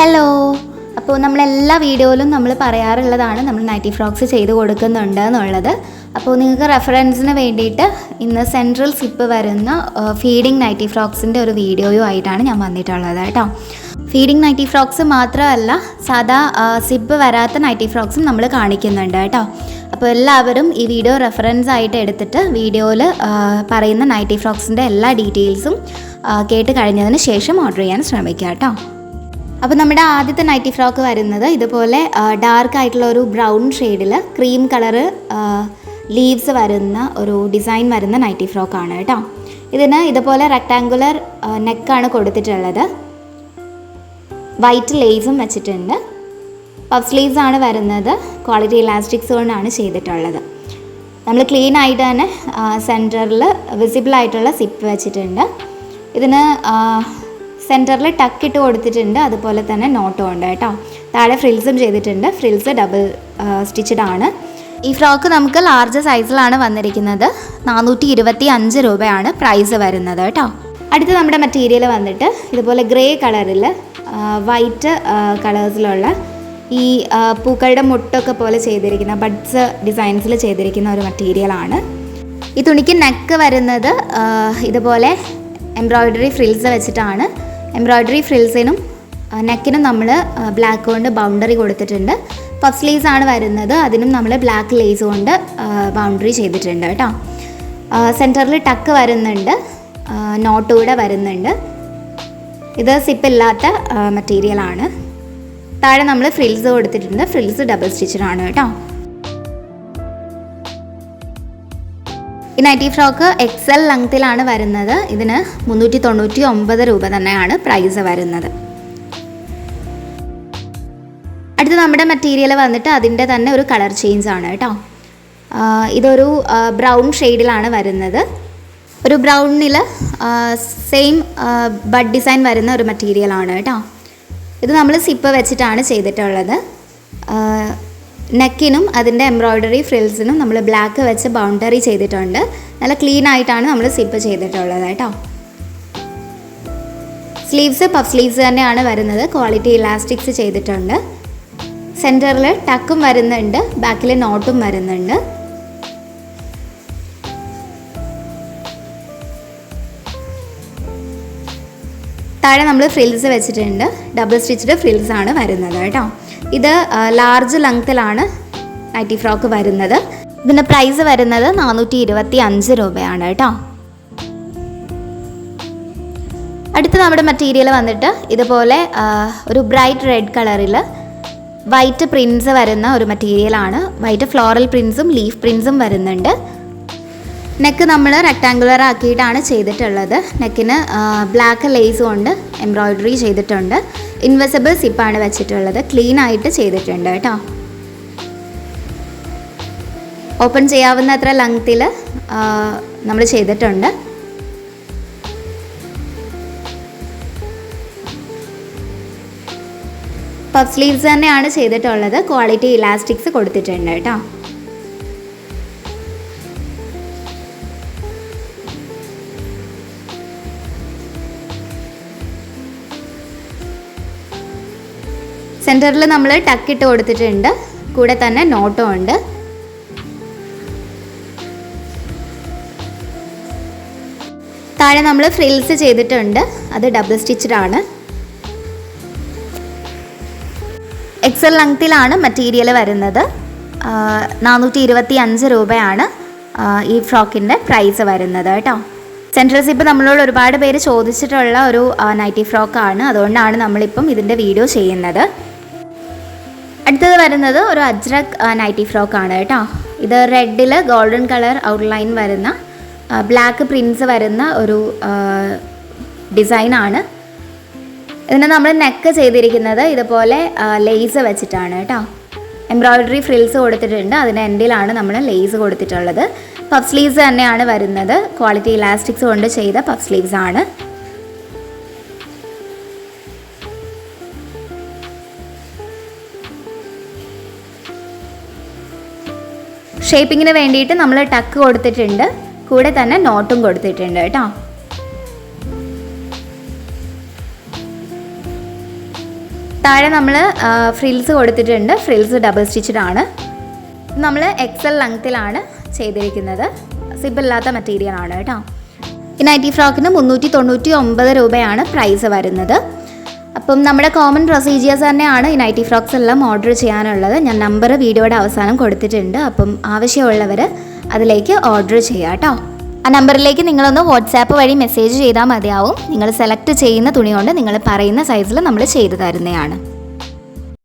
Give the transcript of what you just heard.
Hello അപ്പോൾ നമ്മളെല്ലാ വീഡിയോയിലും നമ്മൾ പറയാറുള്ളതാണ് നമ്മൾ നൈറ്റി ഫ്രോക്സ് ചെയ്ത് കൊടുക്കുന്നുണ്ട് എന്നുള്ളത്. അപ്പോൾ നിങ്ങൾക്ക് റെഫറൻസിന് വേണ്ടിയിട്ട് ഇന്ന് സെൻട്രൽ സിപ്പ് വരുന്ന ഫീഡിങ് നൈറ്റി ഫ്രോക്സിന്റെ ഒരു വീഡിയോയും ആയിട്ടാണ് ഞാൻ വന്നിട്ടുള്ളത് കേട്ടോ. ഫീഡിങ് നൈറ്റി ഫ്രോക്സ് മാത്രമല്ല സാധാ സിപ്പ് വരാത്ത നൈറ്റി ഫ്രോക്സും നമ്മൾ കാണിക്കുന്നുണ്ട് കേട്ടോ. അപ്പോൾ എല്ലാവരും ഈ വീഡിയോ റെഫറൻസ് ആയിട്ട് എടുത്തിട്ട് വീഡിയോയിൽ പറയുന്ന നൈറ്റി ഫ്രോക്സിന്റെ എല്ലാ ഡീറ്റെയിൽസും കേട്ട് കഴിഞ്ഞതിന് ശേഷം ഓർഡർ ചെയ്യാൻ ശ്രമിക്കുക കേട്ടോ. അപ്പോൾ നമ്മുടെ ആദ്യത്തെ നൈറ്റി ഫ്രോക്ക് വരുന്നത് ഇതുപോലെ ഡാർക്ക് ആയിട്ടുള്ള ഒരു ബ്രൗൺ ഷെയ്ഡിൽ ക്രീം കളറ് ലീവ്സ് വരുന്ന ഒരു ഡിസൈൻ വരുന്ന നൈറ്റി ഫ്രോക്കാണ് കേട്ടോ. ഇതിന് ഇതുപോലെ റെക്ടാങ്കുലർ നെക്കാണ് കൊടുത്തിട്ടുള്ളത്. വൈറ്റ് ലേസും വെച്ചിട്ടുണ്ട്. പഫ് സ്ലീവ്സ് ആണ് വരുന്നത്. ക്വാളിറ്റി ഇലാസ്റ്റിക്സ് കൊണ്ടാണ് ചെയ്തിട്ടുള്ളത്. നമ്മൾ ക്ലീൻ ആയിട്ട് തന്നെ സെന്ററിൽ വിസിബിൾ ആയിട്ടുള്ള സിപ്പ് വെച്ചിട്ടുണ്ട്. ഇതിന് സെന്ററിൽ ടക്ക് ഇട്ട് കൊടുത്തിട്ടുണ്ട്. അതുപോലെ തന്നെ നോട്ടും ഉണ്ട് കേട്ടോ. താഴെ ഫ്രിൽസും ചെയ്തിട്ടുണ്ട്. ഫ്രിൽസ് ഡബിൾ സ്റ്റിച്ചഡ് ആണ്. ഈ ഫ്രോക്ക് നമുക്ക് ലാർജ് സൈസിലാണ് വന്നിരിക്കുന്നത്. നാനൂറ്റി ഇരുപത്തി അഞ്ച് രൂപയാണ് പ്രൈസ് വരുന്നത് കേട്ടോ. അടുത്ത നമ്മുടെ മെറ്റീരിയൽ വന്നിട്ട് ഇതുപോലെ ഗ്രേ കളറിൽ വൈറ്റ് കളേഴ്സിലുള്ള ഈ പൂക്കളുടെ മുട്ടൊക്കെ പോലെ ചെയ്തിരിക്കുന്ന ബഡ്സ് ഡിസൈൻസിൽ ചെയ്തിരിക്കുന്ന ഒരു മെറ്റീരിയലാണ് ഈ തുണിക്ക് നെക്ക് വരുന്നത് ഇതുപോലെ എംബ്രോയ്ഡറി ഫ്രിൽസ് വെച്ചിട്ടാണ്. എംബ്രോയ്ഡറി ഫ്രിൽസിനും നെക്കിനും നമ്മൾ ബ്ലാക്ക് കൊണ്ട് ബൗണ്ടറി കൊടുത്തിട്ടുണ്ട്. പഫ് സ്ലീവ്സ് ആണ് വരുന്നത്. അതിനും നമ്മൾ ബ്ലാക്ക് ലേസ് കൊണ്ട് ബൗണ്ടറി ചെയ്തിട്ടുണ്ട് കേട്ടോ. സെന്ററിൽ ടക്ക് വരുന്നുണ്ട്. നോട്ട് കൂടെ വരുന്നുണ്ട്. ഇത് സിപ്പ് ഇല്ലാത്ത മെറ്റീരിയലാണ് താഴെ നമ്മൾ ഫ്രിൽസ് കൊടുത്തിട്ടുണ്ട്. ഫ്രിൽസ് ഡബിൾ സ്റ്റിച്ചഡാണ് കേട്ടോ. ഈ നൈറ്റി ഫ്രോക്ക് എക്സൽ ലെങ്ത്തിലാണ് വരുന്നത്. ഇതിന് മുന്നൂറ്റി തൊണ്ണൂറ്റി ഒമ്പത് രൂപ തന്നെയാണ് പ്രൈസ് വരുന്നത്. അടുത്ത നമ്മുടെ മെറ്റീരിയൽ വന്നിട്ട് അതിന്റെ തന്നെ ഒരു കളർ ചേഞ്ച് ആണ് കേട്ടോ. ഇതൊരു ബ്രൗൺ ഷെയ്ഡിലാണ് വരുന്നത്. ഒരു ബ്രൗണിൽ സെയിം ബഡ് ഡിസൈൻ വരുന്ന ഒരു മെറ്റീരിയലാണ് കേട്ടോ. ഇത് നമ്മൾ സിപ്പ് വെച്ചിട്ടാണ് ചെയ്തിട്ടുള്ളത്. നെക്കിനും അതിന്റെ എംബ്രോയ്ഡറി ഫ്രിൽസിനും നമ്മൾ ബ്ലാക്ക് വെച്ച് ബൗണ്ടറി ചെയ്തിട്ടുണ്ട്. നല്ല ക്ലീൻ ആയിട്ടാണ് നമ്മൾ സിപ്പ് ചെയ്തിട്ടുള്ളത് കേട്ടോ. സ്ലീവ്സ് പഫ് സ്ലീവ്സ് തന്നെയാണ് വരുന്നത്. ക്വാളിറ്റി ഇലാസ്റ്റിക്സ് ചെയ്തിട്ടുണ്ട്. സെന്ററിൽ ടക്കും വരുന്നുണ്ട്. ബാക്കിൽ നോട്ടും വരുന്നുണ്ട്. താഴെ നമ്മൾ ഫ്രിൽസ് വെച്ചിട്ടുണ്ട്. ഡബിൾ സ്റ്റിച്ചഡ് ഫ്രിൽസ് ആണ് വരുന്നത് കേട്ടോ. ഇത് ലാർജ് ലെങ്ത്തിലാണ് നൈറ്റി ഫ്രോക്ക് വരുന്നത്. ഇതിന്റെ പ്രൈസ് വരുന്നത് നാനൂറ്റി ഇരുപത്തി അഞ്ച് രൂപയാണ് കേട്ടോ. അടുത്ത നമ്മുടെ മെറ്റീരിയൽ വന്നിട്ട് ഇതുപോലെ ഒരു ബ്രൈറ്റ് റെഡ് കളറിൽ വൈറ്റ് പ്രിൻസ് വരുന്ന ഒരു മെറ്റീരിയലാണ് വൈറ്റ് ഫ്ലോറൽ പ്രിൻസും ലീഫ് പ്രിൻസും വരുന്നുണ്ട്. നെക്ക് നമ്മൾ റെക്ടാങ്കുലർ ആക്കിയിട്ടാണ് ചെയ്തിട്ടുള്ളത്. നെക്കിന് ബ്ലാക്ക് ലേസ് കൊണ്ട് എംബ്രോയ്ഡറി ചെയ്തിട്ടുണ്ട്. ഇൻവെസിബിൾ സിപ്പാണ് വെച്ചിട്ടുള്ളത്. ക്ലീൻ ആയിട്ട് ചെയ്തിട്ടുണ്ട് കേട്ടോ. ഓപ്പൺ ചെയ്യാവുന്ന അത്ര ലെങ്ത്തിൽ നമ്മൾ ചെയ്തിട്ടുണ്ട്. പഫ് സ്ലീവ്സ് തന്നെയാണ് ചെയ്തിട്ടുള്ളത്. ക്വാളിറ്റി ഇലാസ്റ്റിക്സ് കൊടുത്തിട്ടുണ്ട് കേട്ടോ. സെന്ററിൽ നമ്മൾ ടക്കിട്ട് കൊടുത്തിട്ടുണ്ട്. കൂടെ തന്നെ നോട്ടും ഉണ്ട്. താഴെ നമ്മൾ ഫ്രിൽസ് ചെയ്തിട്ടുണ്ട്. അത് ഡബിൾ സ്റ്റിച്ചഡ് ആണ്. എക്സൽ ലെങ്ത്തിലാണ് മെറ്റീരിയൽ വരുന്നത്. നാനൂറ്റി ഇരുപത്തി അഞ്ച് രൂപയാണ് ഈ ഫ്രോക്കിന്റെ പ്രൈസ് വരുന്നത് കേട്ടോ. സെൻട്രൽ സിപ്പ് നമ്മളോട് ഒരുപാട് പേര് ചോദിച്ചിട്ടുള്ള ഒരു നൈറ്റി ഫ്രോക്കാണ് അതുകൊണ്ടാണ് നമ്മളിപ്പം ഇതിന്റെ വീഡിയോ ചെയ്യുന്നത്. അടുത്തത് വരുന്നത് ഒരു അജ്രക് നൈറ്റി ഫ്രോക്ക് ആണ് കേട്ടോ. ഇത് റെഡിൽ ഗോൾഡൻ കളർ ഔട്ട്ലൈൻ വരുന്ന ബ്ലാക്ക് പ്രിൻസ് വരുന്ന ഒരു ഡിസൈനാണ് ഇതിന് നമ്മൾ നെക്ക് ചെയ്തിരിക്കുന്നത് ഇതുപോലെ ലേസ് വെച്ചിട്ടാണ് കേട്ടോ. എംബ്രോയ്ഡറി ഫ്രിൽസ് കൊടുത്തിട്ടുണ്ട്. അതിന്റെ എൻഡിലാണ് നമ്മൾ ലേസ് കൊടുത്തിട്ടുള്ളത്. പഫ് സ്ലീവ്സ് തന്നെയാണ് വരുന്നത്. ക്വാളിറ്റി ഇലാസ്റ്റിക്സ് കൊണ്ട് ചെയ്ത പഫ് സ്ലീവ്സ് ആണ്. ഷേപ്പിങ്ങിന് വേണ്ടിയിട്ട് നമ്മൾ ടക്ക് കൊടുത്തിട്ടുണ്ട്. കൂടെ തന്നെ നോട്ടും കൊടുത്തിട്ടുണ്ട് കേട്ടോ. താഴെ നമ്മൾ ഫ്രിൽസ് കൊടുത്തിട്ടുണ്ട്. ഫ്രിൽസ് ഡബിൾ സ്റ്റിച്ചഡ് ആണ്. നമ്മൾ എക്സൽ ലെങ്ത്തിലാണ് ചെയ്തിരിക്കുന്നത്. സിബില്ലാത്ത മെറ്റീരിയൽ ആണ് കേട്ടോ. ഈ നൈറ്റി ഫ്രോക്കിന് മുന്നൂറ്റി തൊണ്ണൂറ്റി ഒമ്പത് രൂപയാണ് പ്രൈസ് വരുന്നത്. അപ്പം നമ്മുടെ കോമൺ പ്രൊസീജിയേഴ്സ് തന്നെയാണ് ഈ നൈറ്റി ഫ്രോക്സ് എല്ലാം ഓർഡർ ചെയ്യാനുള്ളത്. ഞാൻ നമ്പർ വീഡിയോയുടെ അവസാനം കൊടുത്തിട്ടുണ്ട്. അപ്പം ആവശ്യമുള്ളവർ അതിലേക്ക് ഓർഡർ ചെയ്യുക കേട്ടോ. ആ നമ്പറിലേക്ക് നിങ്ങളൊന്ന് വാട്സാപ്പ് വഴി മെസ്സേജ് ചെയ്താൽ മതിയാവും. നിങ്ങൾ സെലക്ട് ചെയ്യുന്ന തുണി കൊണ്ട് നിങ്ങൾ പറയുന്ന സൈസിൽ നമ്മൾ ചെയ്തു തരുന്നതാണ്.